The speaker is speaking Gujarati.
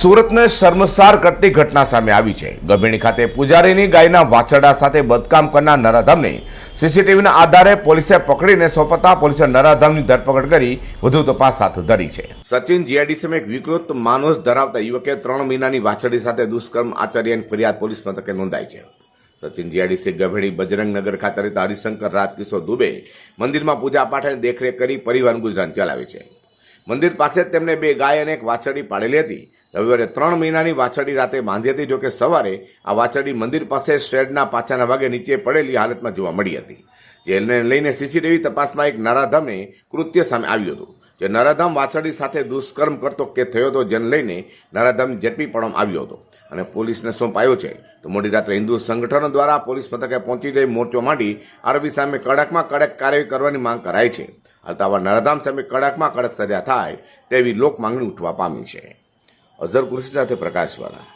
સુરતને શર્મસાર કરતી ઘટના સામે આવી છે. ગભેણી ખાતે પૂજારીની ગાયના વાછરડા સાથે બદકામ કરનાર નરાધમને સીસીટીવીના આધારે પોલીસે પકડીને સોંપતા પોલીસે નરાધમની ધરપકડ કરી વધુ તપાસ હાથ ધરી છે. સચિન જીઆઈડીસીમાં એક વિકૃત માનસ ધરાવતા યુવકે ત્રણ મહિનાની વાછરડી સાથે દુષ્કર્મ આચર્યાની ફરિયાદ પોલીસ મથકે નોંધાઈ છે. સચિન જીઆઈડીસી ગભેડી બજરંગનગર ખાતે રહેતા હરિશંકર રાજકિશોર દુબે મંદિરમાં પૂજા પાઠ દેખરેખ કરી પરિવાર ગુજરાન ચલાવે છે. મંદિર પાસે જ તેમને બે ગાય અને એક વાછરડી પાડેલી હતી. રવિવારે ત્રણ મહિનાની વાછરડી રાતે બાંધી હતી જોકે સવારે આ વાછરડી મંદિર પાસે શેડના પાછાના ભાગે નીચે પડેલી હાલતમાં જોવા મળી હતી. જેને લઈને સીસીટીવી તપાસમાં એક નરાધમને કૃત્ય સામે આવ્યું હતું. જે નરાધામ વાછડી સાથે દુષ્કર્મ કરતો કે થયો હતો જેને લઈને નરાધામ ઝડપી પડવામાં આવ્યો હતો. અને પોલીસને સોંપાયો છે. તો મોડી રાત્રે હિન્દુ સંગઠનો દ્વારા પોલીસ મથકે પહોંચી જઈ મોરચો માંડી આરોપી સામે કડકમાં કડક કાર્યવાહી કરવાની માંગ કરાઈ છે. આવા નરાધામ સામે કડકમાં કડક સજા થાય તેવી લોક માંગણી ઉઠવા પામી છે. અઝર કૃષિ સાથે પ્રકાશવાળા.